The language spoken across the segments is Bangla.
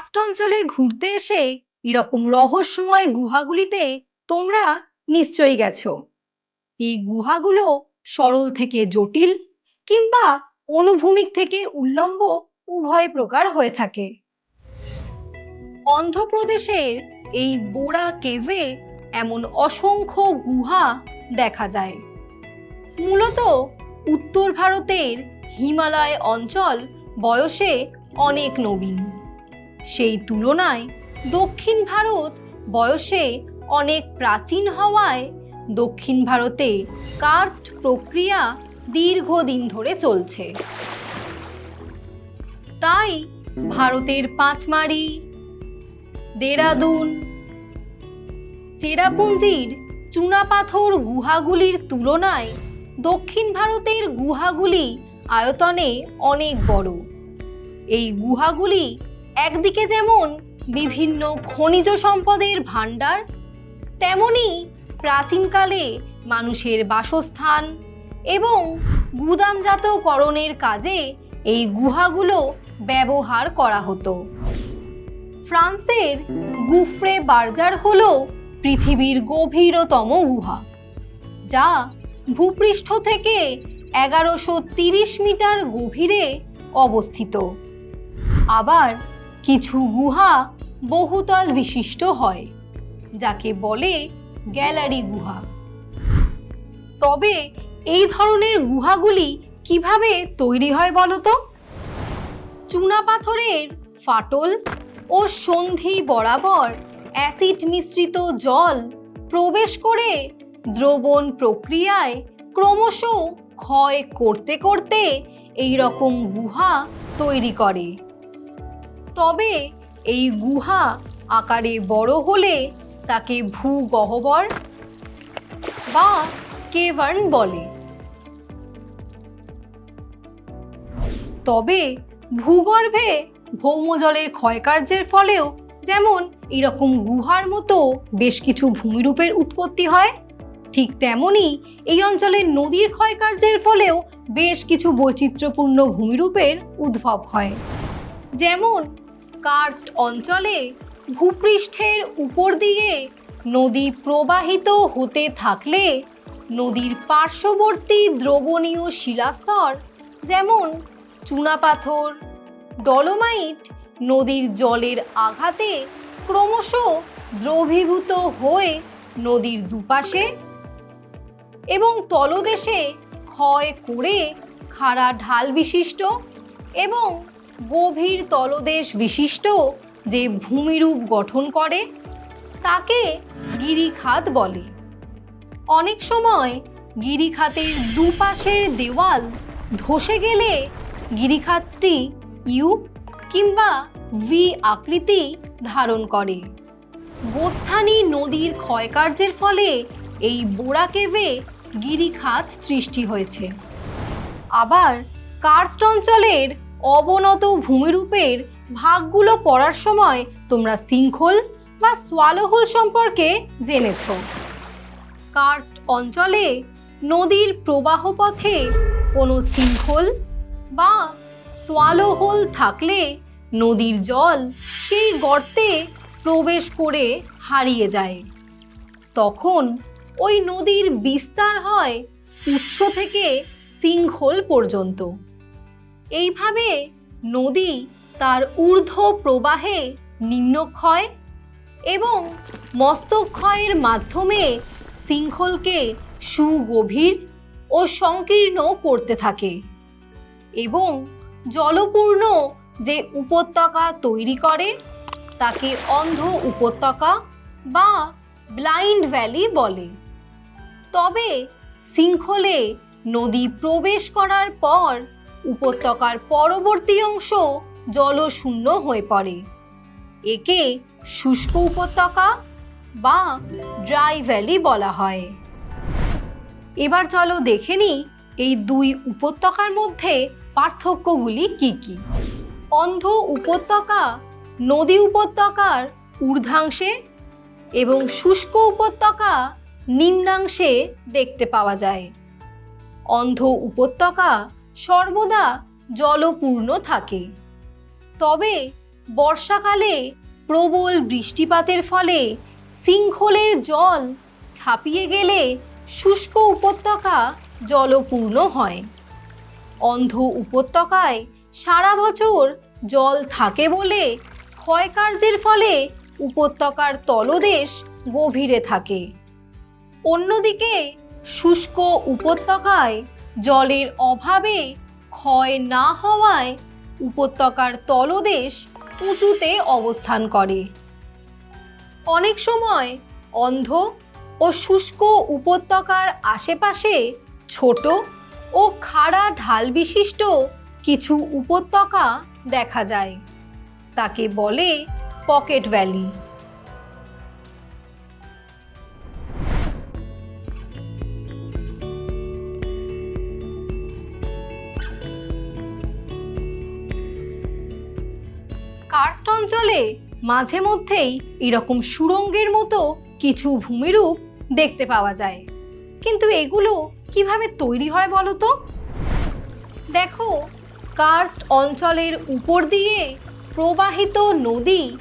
কার্স্ট অঞ্চলে ঘুরতে এসে এরকম রহস্যময় গুহাগুলিতে তোমরা নিশ্চয়ই গেছো। এই গুহাগুলো সরল থেকে জটিল কিংবা অনুভূমিক থেকে উল্লম্ব উভয় প্রকার হয়ে থাকে। অন্ধ্রপ্রদেশের এই বোরা কেভে এমন অসংখ্য গুহা দেখা যায়। মূলত উত্তর ভারতের হিমালয় অঞ্চল বয়সে অনেক নবীন। সেই তুলনায় দক্ষিণ ভারত বয়সে অনেক প্রাচীন হওয়ায় দক্ষিণ ভারতে কার্স্ট প্রক্রিয়া দীর্ঘদিন ধরে চলছে। তাই ভারতের পাঁচমারি, দেরাদুন, চেরাপুঞ্জির চুনাপাথর গুহাগুলির তুলনায় দক্ষিণ ভারতের গুহাগুলি আয়তনে অনেক বড়। এই গুহাগুলি একদিকে যেমন বিভিন্ন খনিজ সম্পদের ভাণ্ডার, তেমনি প্রাচীনকালে মানুষের বাসস্থান এবং গুদামজাতকরণের কাজে এই গুহাগুলো ব্যবহার করা হতো। ফ্রান্সের গুফরে বার্জার হল পৃথিবীর গভীরতম গুহা, যা ভূপৃষ্ঠ থেকে এগারোশো তিরিশ মিটার গভীরে অবস্থিত। আবার কিছু গুহা বহুতল বিশিষ্ট হয়, যাকে বলে গ্যালারি গুহা। তবে এই ধরনের গুহাগুলি কীভাবে তৈরি হয় বলতো? চুনাপাথরের ফাটল ও সন্ধি বরাবর অ্যাসিড মিশ্রিত জল প্রবেশ করে দ্রবণ প্রক্রিয়ায় ক্রমশ ক্ষয় করতে করতে এই রকম গুহা তৈরি করে। তবে এই গুহা আকারে বড় হলে তাকে ভূগহ্বর বা কেভার্ন বলে। তবে ভূগর্ভে ভৌমজলের ক্ষয়কার্যের ফলেও যেমন এরকম গুহার মতো বেশ কিছু ভূমিরূপের উৎপত্তি হয়, ঠিক তেমনি এই অঞ্চলের নদীর ক্ষয়কার্যের ফলেও বেশ কিছু বৈচিত্র্যপূর্ণ ভূমিরূপের উদ্ভব হয়। যেমন কার্স্ট অঞ্চলে ভূপৃষ্ঠের উপর দিয়ে নদী প্রবাহিত হতে থাকলে নদীর পার্শ্ববর্তী দ্রবণীয় শিলাস্তর যেমন চুনাপাথর, ডলোমাইট নদীর জলের আঘাতে ক্রমশ দ্রবীভূত হয়ে নদীর দুপাশে এবং তলদেশে ক্ষয় করে খাড়া ঢাল বিশিষ্ট এবং গভীর তলদেশ বিশিষ্ট যে ভূমিরূপ গঠন করে, তাকে গিরিখাত বলে। অনেক সময় গিরিখাতের দুপাশের দেওয়াল ধসে গেলে গিরিখাতটি ইউ কিংবা ভি আকৃতি ধারণ করে। গোস্থানী নদীর ক্ষয়কার্যের ফলে এই বোরা কেভে গিরিখাত সৃষ্টি হয়েছে। আবার কার্স্ট অঞ্চলের অবনত ভূমিরূপের ভাগগুলো পড়ার সময় তোমরা সিংখোল বা সোয়ালোহোল সম্পর্কে জেনেছ। কার্স্ট অঞ্চলে নদীর প্রবাহ পথে কোনো সিংখোল বা সোয়ালোহোল থাকলে নদীর জল সেই গর্তে প্রবেশ করে হারিয়ে যায়। তখন ওই নদীর বিস্তার হয় উৎস থেকে সিংখোল পর্যন্ত। এইভাবে নদী তার ঊর্ধ্ব প্রবাহে নিম্নক্ষয় এবং মস্তক্ষয়ের মাধ্যমে শৃঙ্খলকে সুগভীর ও সংকীর্ণ করতে থাকে এবং জলপূর্ণ যে উপত্যকা তৈরি করে, তাকে অন্ধ উপত্যকা বা ব্লাইন্ড ভ্যালি বলে। তবে শৃঙ্খলে নদী প্রবেশ করার পর উপত্যকার পরবর্তী অংশ জলশূন্য হয়ে পড়ে। একে শুষ্ক উপত্যকা বা ড্রাই ভ্যালি বলা হয়। এবার চলো দেখে নিই এই দুই উপত্যকার মধ্যে পার্থক্যগুলি কি কি। অন্ধ উপত্যকা নদী উপত্যকার ঊর্ধ্বাংশে এবং শুষ্ক উপত্যকা নিম্নাংশে দেখতে পাওয়া যায়। অন্ধ উপত্যকা সর্বদা জলপূর্ণ থাকে। তবে বর্ষাকালে প্রবল বৃষ্টিপাতের ফলে সিংহলের জল ছাপিয়ে গেলে শুষ্ক উপত্যকা জলপূর্ণ হয়। অন্ধ উপত্যকায় সারা বছর জল থাকে বলে ক্ষয়কার্যের ফলে উপত্যকার তলদেশ গভীরে থাকে। অন্যদিকে শুষ্ক উপত্যকায় জলের অভাবে ক্ষয় না হওয়ায় উপত্যকার তলদেশ উঁচুতে অবস্থান করে। অনেক সময় অন্ধ ও শুষ্ক উপত্যকার আশেপাশে ছোট ও খাড়া ঢাল বিশিষ্ট কিছু উপত্যকা দেখা যায়। তাকে বলে পকেট ভ্যালি। কার্স্ট অঞ্চলে মাঝে মধ্যেই এরকম সুড়ঙ্গের মতো কিছু ভূমিরূপ দেখতে পাওয়া যায়। কিন্তু এগুলো কীভাবে তৈরি হয় বলো তো? দেখো, কার্স্ট অঞ্চলের উপর দিয়ে প্রবাহিত নদী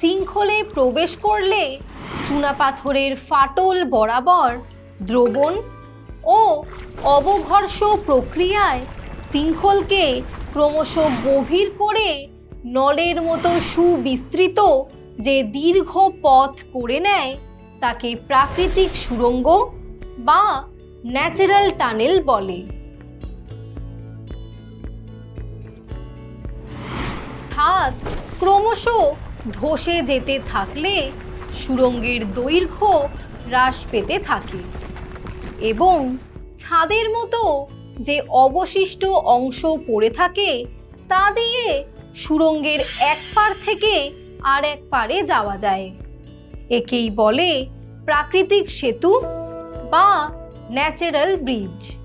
শৃঙ্খলে প্রবেশ করলে চুনাপাথরের ফাটল বরাবর দ্রবণ ও অবঘর্ষ প্রক্রিয়ায় শৃঙ্খলকে ক্রমশ গভীর করে নলের মতো সুবিস্তৃত যে দীর্ঘ পথ করে নেয়, তাকে প্রাকৃতিক সুড়ঙ্গ বা ন্যাচারাল টানেল বলে। খাত ক্রমশ ধসে যেতে থাকলে সুড়ঙ্গের দৈর্ঘ্য হ্রাস পেতে থাকে এবং ছাদের মতো যে অবশিষ্ট অংশ পড়ে থাকে, তা দিয়ে সুড়ঙ্গের এক পার থেকে আর এক পারে যাওয়া যায়। একেই বলে প্রাকৃতিক সেতু বা ন্যাচারাল ব্রিজ।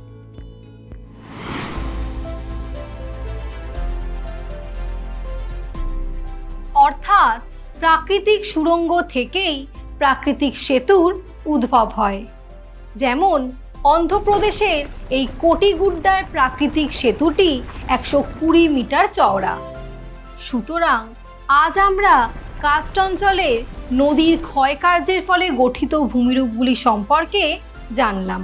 অর্থাৎ প্রাকৃতিক সুরঙ্গ থেকেই প্রাকৃতিক সেতুর উদ্ভব হয়। যেমন অন্ধ্রপ্রদেশের এই কোটিগুড্ডার প্রাকৃতিক সেতুটি একশো কুড়ি মিটার চওড়া। সুতরাং আজ আমরা কাস্ট অঞ্চলের নদীর ক্ষয়কার্যের ফলে গঠিত ভূমিরূপগুলি সম্পর্কে জানলাম।